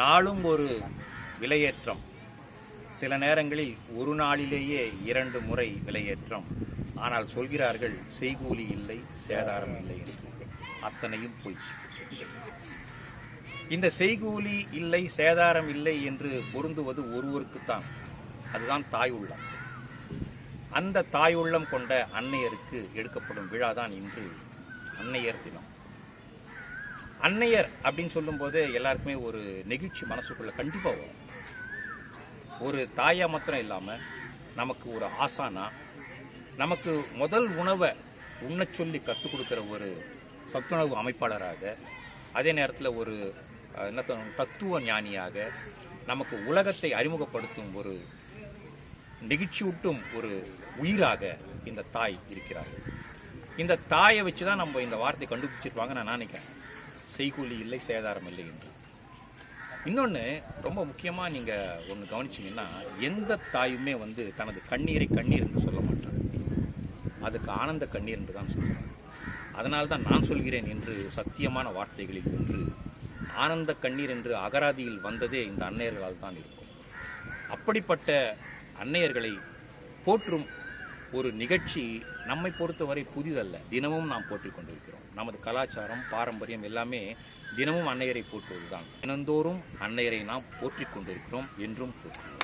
நாளும் ஒரு விலையேற்றம். சில நேரங்களில் ஒரு நாளிலேயே இரண்டு முறை விலையேற்றம். ஆனால் சொல்கிறார்கள் செய்கூலி இல்லை சேதாரம் இல்லை என்று. அத்தனையும் பொய் இந்த செய்கூலி இல்லை சேதாரம் இல்லை என்று பொருந்துவது ஒருவருக்குத்தான். அதுதான் தாய் உள்ளம். அந்த தாய் உள்ளம் கொண்ட அன்னையருக்கு எடுக்கப்படும் விழாதான் இன்று அன்னையர் தினம். அன்னையர் அப்படின்னு சொல்லும்போது எல்லாருக்குமே ஒரு நெகிழ்ச்சி மனசுக்குள்ளே கண்டிப்பாக வரும். ஒரு தாயா மாத்திரம் இல்லாமல் நமக்கு ஒரு ஆசானா நமக்கு முதல் உணவை உண்ண சொல்லி கற்றுக் கொடுக்குற ஒரு சத்துணவு அமைப்பாளராக அதே நேரத்தில் ஒரு என்ன தத்துவ ஞானியாக நமக்கு உலகத்தை அறிமுகப்படுத்தும் ஒரு நெகிழ்ச்சியூட்டும் ஒரு உயிராக இந்த தாய் இருக்கிறார்கள். இந்த தாயை வச்சு தான் நம்ம இந்த வார்த்தை கண்டுபிடிச்சிருப்பாங்க நான் நினைக்கிறேன். செய்கூலி இல்லை சேதாரம் இல்லை என்று. இன்னொன்று ரொம்ப முக்கியமாக நீங்கள் ஒன்று கவனிச்சிங்கன்னா எந்த தாயுமே வந்து தனது கண்ணீரை கண்ணீர் என்று சொல்ல மாட்டாங்க அதுக்கு ஆனந்த கண்ணீர் என்று தான் சொல்லுவாங்க அதனால் தான் நான் சொல்கிறேன் என்று சத்தியமான வார்த்தைகளில் ஒன்று ஆனந்த கண்ணீர் என்று அகராதியில் வந்ததே இந்த அன்னையர்களால் தான் இருக்கும். அப்படிப்பட்ட அன்னையர்களை போற்றும் ஒரு நிகழ்ச்சி நம்மை பொறுத்தவரை புதிதல்ல. தினமும் நாம் போற்றிக் கொண்டிருக்கிறோம். நமது கலாச்சாரம் பாரம்பரியம் எல்லாமே தினமும் அன்னையரை போற்றுவதுதான். தினந்தோறும் அன்னையரை நாம் போற்றிக் கொண்டிருக்கிறோம் என்றும் போற்றுவோம்